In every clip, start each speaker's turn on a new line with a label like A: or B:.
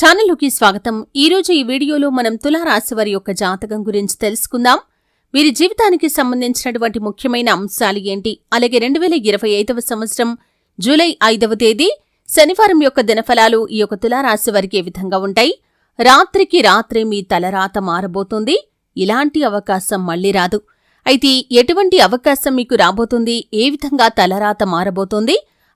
A: ఛానల్లోకి స్వాగతం. ఈరోజు ఈ వీడియోలో మనం తులారాశి వారి యొక్క జాతకం గురించి తెలుసుకుందాం. వీరి జీవితానికి సంబంధించినటువంటి ముఖ్యమైన అంశాలు ఏంటి? అలాగే రెండు వేల ఇరవై ఐదవ సంవత్సరం జూలై ఐదవ తేదీ శనివారం యొక్క దినఫలాలు ఈ యొక్క తులారాశి వారికి ఏ విధంగా ఉంటాయి? రాత్రికి రాత్రే మీ తలరాత మారబోతుంది. ఇలాంటి అవకాశం మళ్ళీ రాదు. అయితే ఎటువంటి అవకాశం మీకు రాబోతుంది? ఏ విధంగా తలరాత మారబోతోంది?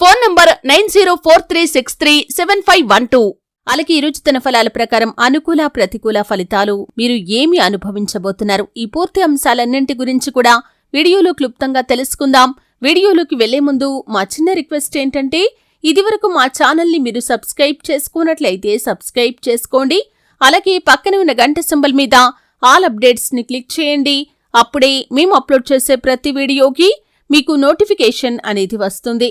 A: Phone number nine zero four three six three seven five one two. అలాగే ఈ తన ఫలాల ప్రకారం అనుకూల ప్రతికూల ఫలితాలు మీరు ఏమి అనుభవించబోతున్నారు? ఈ పూర్తి అంశాలన్నింటి గురించి కూడా వీడియోలో క్లుప్తంగా తెలుసుకుందాం. వీడియోలోకి వెళ్ళే ముందు మా చిన్న రిక్వెస్ట్ ఏంటంటే ఇదివరకు మా ఛానల్ని మీరు సబ్స్క్రైబ్ చేసుకున్నట్లయితే సబ్స్క్రైబ్ చేసుకోండి. అలాగే పక్కన ఉన్న గంట సింబల్ మీద ఆల్ అప్డేట్స్ని క్లిక్ చేయండి. అప్పుడే మేము అప్లోడ్ చేసే ప్రతి వీడియోకి మీకు నోటిఫికేషన్ అనేది వస్తుంది.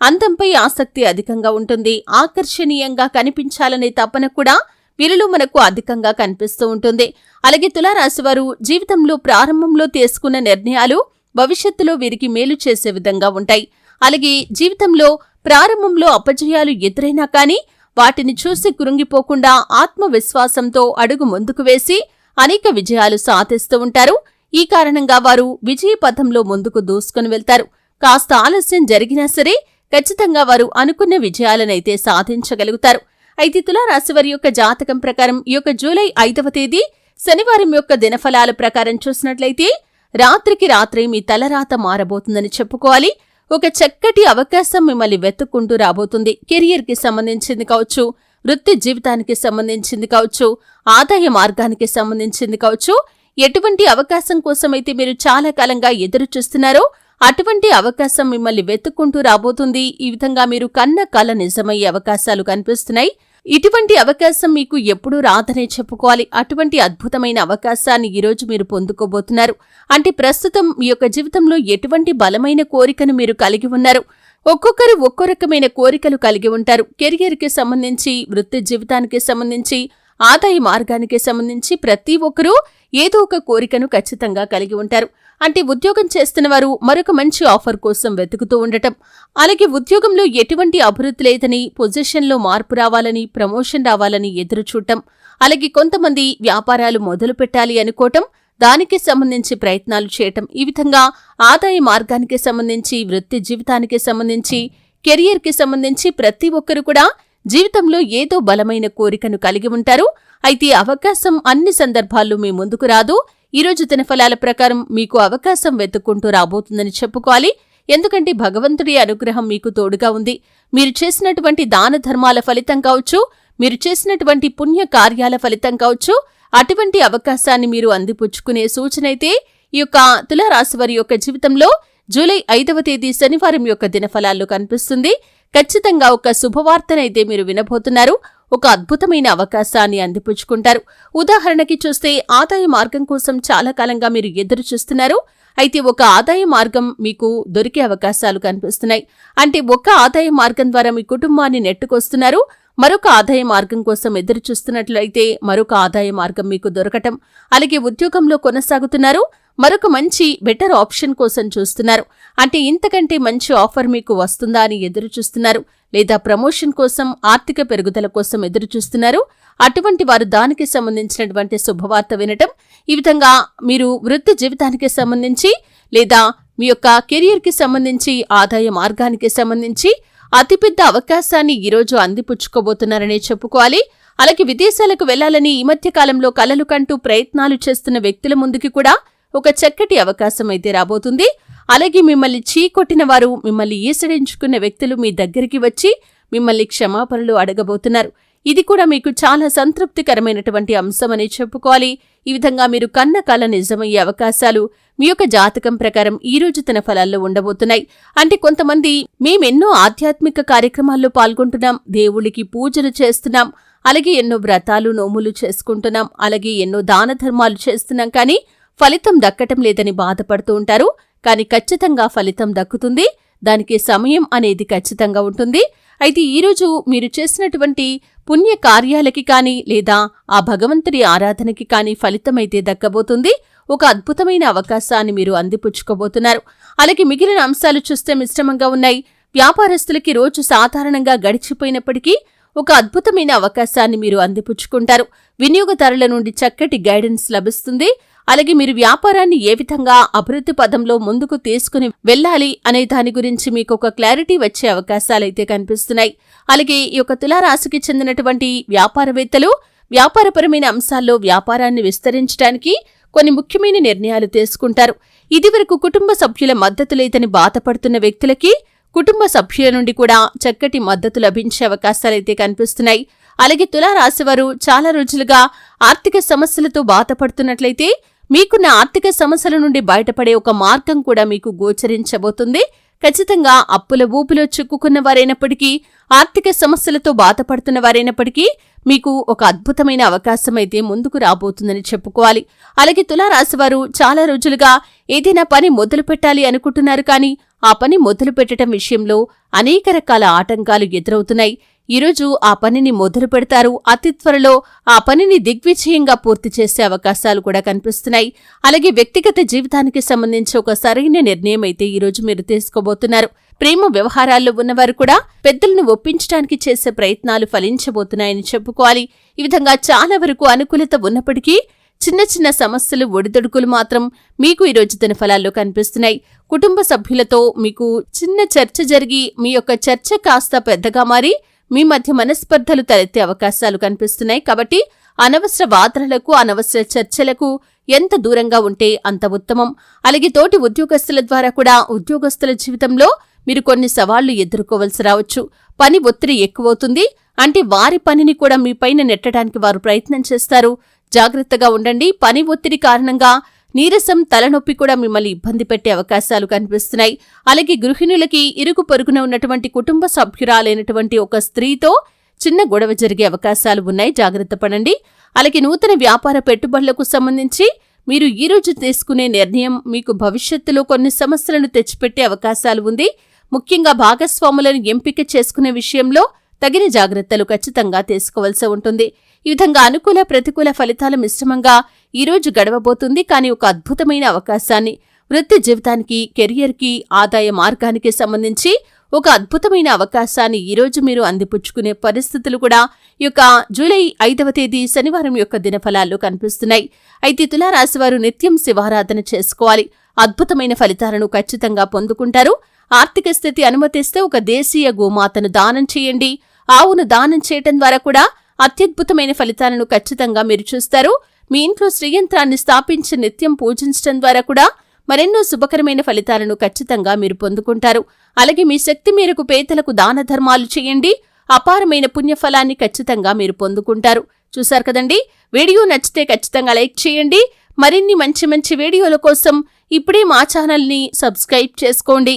A: అందంపై ఆసక్తి అధికంగా ఉంటుంది. ఆకర్షణీయంగా కనిపించాలనే తపన కూడా వీరిలో మనకు అధికంగా కనిపిస్తూ ఉంటుంది. అలాగే తులారాశి వారు జీవితంలో ప్రారంభంలో తీసుకున్న నిర్ణయాలు భవిష్యత్తులో వీరికి మేలు చేసే విధంగా ఉంటాయి. అలాగే జీవితంలో ప్రారంభంలో అపజయాలు ఎదురైనా కానీ వాటిని చూసి కురుంగిపోకుండా ఆత్మవిశ్వాసంతో అడుగు ముందుకు వేసి అనేక విజయాలు సాధిస్తూ ఉంటారు. ఈ కారణంగా వారు విజయ పథంలో ముందుకు దూసుకుని వెళ్తారు. కాస్త ఆలస్యం జరిగినా సరే ఖచ్చితంగా వారు అనుకున్న విజయాలనైతే సాధించగలుగుతారు. అయితే తులారాశి వారి యొక్క జాతకం ప్రకారం ఈ యొక్క జూలై ఐదవ తేదీ శనివారం యొక్క దినఫలాల ప్రకారం చూసినట్లయితే రాత్రికి రాత్రి మీ తలరాత మారబోతుందని చెప్పుకోవాలి. ఒక చక్కటి అవకాశం మిమ్మల్ని వెతుక్కుంటూ రాబోతుంది. కెరియర్కి సంబంధించింది కావచ్చు వృత్తి జీవితానికి సంబంధించింది కావచ్చు ఆదాయ మార్గానికి సంబంధించింది కావచ్చు ఎటువంటి అవకాశం కోసమైతే మీరు చాలా కాలంగా ఎదురు చూస్తున్నారో అటువంటి అవకాశం మిమ్మల్ని వెతుక్కుంటూ రాబోతుంది. ఈ విధంగా మీరు కన్న కల నిజమయ్యే అవకాశాలు కనిపిస్తున్నాయి. ఇటువంటి అవకాశం మీకు ఎప్పుడూ రాదనే చెప్పుకోవాలి. అటువంటి అద్భుతమైన అవకాశాన్ని ఈరోజు మీరు పొందుకోబోతున్నారు. అంటే ప్రస్తుతం మీ యొక్క జీవితంలో ఎటువంటి బలమైన కోరికను మీరు కలిగి ఉన్నారు? ఒక్కొక్కరు ఒక్కో రకమైన కోరికలు కలిగి ఉంటారు. కెరియర్కి సంబంధించి వృత్తి జీవితానికి సంబంధించి ఆదాయ మార్గానికి సంబంధించి ప్రతి ఒక్కరూ ఏదో ఒక కోరికను ఖచ్చితంగా కలిగి ఉంటారు. అంటే ఉద్యోగం చేస్తున్న వారు మరొక మంచి ఆఫర్ కోసం వెతుకుతూ ఉండటం. అలాగే ఉద్యోగంలో ఎటువంటి అభివృద్ధి లేదని పొజిషన్లో మార్పు రావాలని ప్రమోషన్ రావాలని ఎదురు చూడటం. అలాగే కొంతమంది వ్యాపారాలు మొదలు పెట్టాలి అనుకోవటం దానికి సంబంధించి ప్రయత్నాలు చేయటం. ఈ విధంగా ఆదాయ మార్గానికి సంబంధించి వృత్తి జీవితానికి సంబంధించి కెరియర్కి సంబంధించి ప్రతి ఒక్కరు కూడా జీవితంలో ఏదో బలమైన కోరికను కలిగి ఉంటారు. అయితే అవకాశం అన్ని సందర్భాల్లో మీ ముందుకు రాదు. ఈరోజు దినఫలాల ఫలాల ప్రకారం మీకు అవకాశం వెతుక్కుంటూ రాబోతుందని చెప్పుకోవాలి. ఎందుకంటే భగవంతుడి అనుగ్రహం మీకు తోడుగా ఉంది. మీరు చేసినటువంటి దాన ధర్మాల ఫలితం కావచ్చు మీరు చేసినటువంటి పుణ్య కార్యాల ఫలితం కావచ్చు అటువంటి అవకాశాన్ని మీరు అందిపుచ్చుకునే సూచనైతే ఈ యొక్క తులారాశి వారి యొక్క జీవితంలో జూలై ఐదవ తేదీ శనివారం యొక్క దినఫలాల్లో కనిపిస్తుంది. ఖచ్చితంగా ఒక శుభవార్తనైతే మీరు వినబోతున్నారు. ఒక అద్భుతమైన అవకాశాన్ని అందిపుచ్చుకుంటారు. ఉదాహరణకి చూస్తే ఆదాయ మార్గం కోసం చాలా కాలంగా మీరు ఎదురు చూస్తున్నారు. అయితే ఒక ఆదాయ మార్గం మీకు దొరికే అవకాశాలు కనిపిస్తున్నాయి. అంటే ఒక ఆదాయ మార్గం ద్వారా మీ కుటుంబాన్ని నెట్టుకొస్తున్నారు. మరొక ఆదాయ మార్గం కోసం ఎదురు చూస్తున్నట్లయితే మరొక ఆదాయ మార్గం మీకు దొరకటం. అలాగే ఉద్యోగంలో కొనసాగుతున్నారు. మరొక మంచి బెటర్ ఆప్షన్ కోసం చూస్తున్నారు. అంటే ఇంతకంటే మంచి ఆఫర్ మీకు వస్తుందా అని ఎదురు చూస్తున్నారు. లేదా ప్రమోషన్ కోసం ఆర్థిక పెరుగుదల కోసం ఎదురు చూస్తున్నారు. అటువంటి వారు దానికి సంబంధించినటువంటి శుభవార్త వినటం ఈ విధంగా మీరు వృత్తి జీవితానికి సంబంధించి లేదా మీ యొక్క కెరియర్కి సంబంధించి ఆదాయ మార్గానికి సంబంధించి అతిపెద్ద అవకాశాన్ని ఈరోజు అందిపుచ్చుకోబోతున్నారనే చెప్పుకోవాలి. అలాగే విదేశాలకు వెళ్ళాలని ఈ మధ్య కాలంలో కలలు కంటూ ప్రయత్నాలు చేస్తున్న వ్యక్తుల ముందుకి కూడా ఒక చక్కటి అవకాశం అయితే రాబోతుంది. అలాగే మిమ్మల్ని చీకొట్టిన వారు మిమ్మల్ని ఈసడించుకున్న వ్యక్తులు మీ దగ్గరికి వచ్చి మిమ్మల్ని క్షమాపణలు అడగబోతున్నారు. ఇది కూడా మీకు చాలా సంతృప్తికరమైనటువంటి అంశమని చెప్పుకోవాలి. ఈ విధంగా మీరు కన్న కళ నిజమయ్యే అవకాశాలు మీ యొక్క జాతకం ప్రకారం ఈ రోజు తన ఫలాల్లో ఉండబోతున్నాయి. అంటే కొంతమంది మేమెన్నో ఆధ్యాత్మిక కార్యక్రమాల్లో పాల్గొంటున్నాం దేవుడికి పూజలు చేస్తున్నాం అలాగే ఎన్నో వ్రతాలు నోములు చేసుకుంటున్నాం అలాగే ఎన్నో దాన ధర్మాలు చేస్తున్నాం. కానీ ఫలితం దక్కటం లేదని బాధపడుతూ ఉంటారు. కానీ ఖచ్చితంగా ఫలితం దక్కుతుంది. దానికి సమయం అనేది ఖచ్చితంగా ఉంటుంది. అయితే ఈరోజు మీరు చేసినటువంటి పుణ్య కార్యాలకి కానీ లేదా ఆ భగవంతుడి ఆరాధనకి కానీ ఫలితమైతే దక్కబోతుంది. ఒక అద్భుతమైన అవకాశాన్ని మీరు అందిపుచ్చుకోబోతున్నారు. అలాగే మిగిలిన అంశాలు చూస్తే మిశ్రమంగా ఉన్నాయి. వ్యాపారస్తులకి రోజు సాధారణంగా గడిచిపోయినప్పటికీ ఒక అద్భుతమైన అవకాశాన్ని మీరు అందిపుచ్చుకుంటారు. వినియోగదారుల నుండి చక్కటి గైడెన్స్ లభిస్తుంది. అలాగే మీరు వ్యాపారాన్ని ఏ విధంగా అభివృద్ధి పదంలో ముందుకు తీసుకుని వెళ్ళాలి అనే దాని గురించి మీకు ఒక క్లారిటీ వచ్చే అవకాశాలైతే కనిపిస్తున్నాయి. అలాగే ఈ యొక్క తులారాశికి చెందినటువంటి వ్యాపారవేత్తలు వ్యాపారపరమైన అంశాల్లో వ్యాపారాన్ని విస్తరించడానికి కొన్ని ముఖ్యమైన నిర్ణయాలు తీసుకుంటారు. ఇదివరకు కుటుంబ సభ్యుల మద్దతు లేదని బాధపడుతున్న వ్యక్తులకి కుటుంబ సభ్యుల నుండి కూడా చక్కటి మద్దతు లభించే అవకాశాలైతే కనిపిస్తున్నాయి. అలాగే తులారాశివారు చాలా రోజులుగా ఆర్థిక సమస్యలతో బాధపడుతున్నట్లయితే మీకున్న ఆర్థిక సమస్యల నుండి బయటపడే ఒక మార్గం కూడా మీకు గోచరించబోతుంది. ఖచ్చితంగా అప్పుల ఊపిలో చిక్కుకున్న వారైనప్పటికీ ఆర్థిక సమస్యలతో బాధపడుతున్న వారైనప్పటికీ మీకు ఒక అద్భుతమైన అవకాశం అయితే ముందుకు రాబోతుందని చెప్పుకోవాలి. అలాగే తులారాశివారు చాలా రోజులుగా ఏదైనా పని మొదలు పెట్టాలి అనుకుంటున్నారు కానీ ఆ పని మొదలు పెట్టడం విషయంలో అనేక రకాల ఆటంకాలు ఎదురవుతున్నాయి. ఈరోజు ఆ పనిని మొదలు పెడతారు. అతి త్వరలో ఆ పనిని దిగ్విజయంగా పూర్తి చేసే అవకాశాలు కూడా కనిపిస్తున్నాయి. అలాగే వ్యక్తిగత జీవితానికి సంబంధించి ఒక సరైన నిర్ణయం అయితే ఈరోజు మీరు తీసుకోబోతున్నారు. ప్రేమ వ్యవహారాల్లో ఉన్నవారు కూడా పెద్దలను ఒప్పించడానికి చేసే ప్రయత్నాలు ఫలించబోతున్నాయని చెప్పుకోవాలి. ఈ విధంగా చాలా వరకు అనుకూలత ఉన్నప్పటికీ చిన్న చిన్న సమస్యలు ఒడిదొడుకులు మాత్రం మీకు ఈరోజు తన ఫలాల్లో కనిపిస్తున్నాయి. కుటుంబ సభ్యులతో మీకు చిన్న చర్చ జరిగి మీ యొక్క చర్చ కాస్త పెద్దగా మారి మీ మధ్య మనస్పర్ధలు తలెత్తే అవకాశాలు కనిపిస్తున్నాయి. కాబట్టి అనవసర వాదనలకు అనవసర చర్చలకు ఎంత దూరంగా ఉంటే అంత ఉత్తమం. అలాగే తోటి ఉద్యోగస్తుల ద్వారా కూడా ఉద్యోగస్తుల జీవితంలో మీరు కొన్ని సవాళ్ళు ఎదుర్కోవలసి రావచ్చు. పని ఒత్తిడి ఎక్కువవుతుంది. అంటే వారి పనిని కూడా మీపైన నెట్టడానికి వారు ప్రయత్నం చేస్తారు. జాగ్రత్తగా ఉండండి. పని ఒత్తిడి కారణంగా నీరసం తలనొప్పి కూడా మిమ్మల్ని ఇబ్బంది పెట్టే అవకాశాలు కనిపిస్తున్నాయి. అలాగే గృహిణులకి ఇరుగు పొరుగున ఉన్నటువంటి కుటుంబ సభ్యురాలైనటువంటి ఒక స్త్రీతో చిన్న గొడవ జరిగే అవకాశాలు ఉన్నాయి. జాగ్రత్త పడండి. అలాగే నూతన వ్యాపార పెట్టుబడులకు సంబంధించి మీరు ఈ రోజు తీసుకునే నిర్ణయం మీకు భవిష్యత్తులో కొన్ని సమస్యలను తెచ్చిపెట్టే అవకాశాలు ఉంది. ముఖ్యంగా భాగస్వాములను ఎంపిక చేసుకునే విషయంలో తగిన జాగ్రత్తలు ఖచ్చితంగా తీసుకోవాల్సి ఉంటుంది. ఈ విధంగా అనుకూల ప్రతికూల ఫలితాల మిశ్రమంగా ఈరోజు గడవబోతుంది కానీ ఒక అద్భుతమైన అవకాశాన్ని. వృత్తి జీవితానికి కెరియర్కి ఆదాయ మార్గానికి సంబంధించి ఒక అద్భుతమైన అవకాశాన్ని ఈరోజు మీరు అందిపుచ్చుకునే పరిస్థితులు కూడా ఈ యొక్క జూలై ఐదవ తేదీ శనివారం యొక్క దినఫలాల్లో కనిపిస్తున్నాయి. అయితే తులారాశివారు నిత్యం శివారాధన చేసుకోవాలి. అద్భుతమైన ఫలితాలను ఖచ్చితంగా పొందుకుంటారు. ఆర్థిక స్థితి అనుమతిస్తే ఒక దేశీయ గోమాతను దానం చేయండి. ఆవును దానం చేయటం ద్వారా కూడా అత్యద్భుతమైన ఫలితాలను ఖచ్చితంగా మీరు చూస్తారు. మీ ఇంట్లో శ్రీయంత్రాన్ని స్థాపించి నిత్యం పూజించడం ద్వారా కూడా మరెన్నో శుభకరమైన ఫలితాలను ఖచ్చితంగా మీరు పొందుకుంటారు. అలాగే మీ శక్తి మేరకు పేదలకు దాన ధర్మాలు చేయండి. అపారమైన పుణ్యఫలాన్ని ఖచ్చితంగా మీరు పొందుకుంటారు. చూశారు కదండి? వీడియో నచ్చితే ఖచ్చితంగా లైక్ చేయండి. మరిన్ని మంచి మంచి వీడియోల కోసం ఇప్పుడే మా ఛానల్ని సబ్స్క్రైబ్ చేసుకోండి.